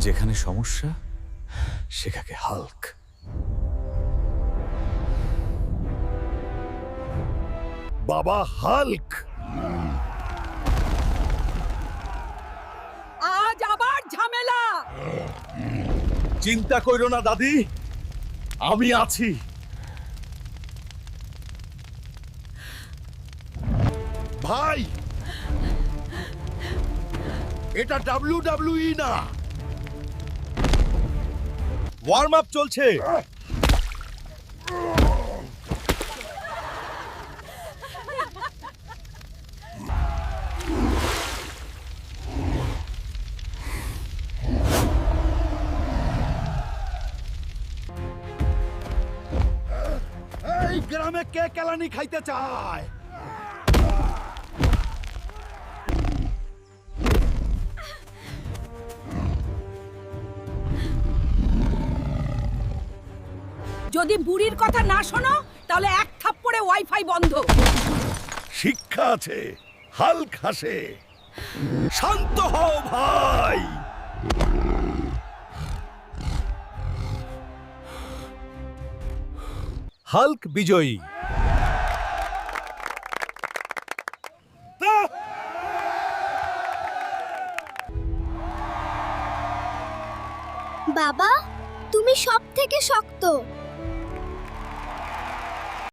যেখানে সমস্যা সেখানে হাল্ক। বাবা হাল্ক! আজ আবার ঝামেলা! চিন্তা কইরো না দাদি। আমি আছি। ভাই! এটা ডাব্লিউ ডাব্লিউই না। ওয়ার্ম আপ চলছে। গ্রামে কে কেলানি খাইতে চায়? যদি বুড়ির কথা না শোনো তাহলে এক থাপ্পড়ে ওয়াইফাই বন্ধ। শিক্ষা আছে হাল্ক হাসে শান্ত হও ভাই। হাল্ক বিজয়ী। বাবা তুমি সব থেকে শক্ত।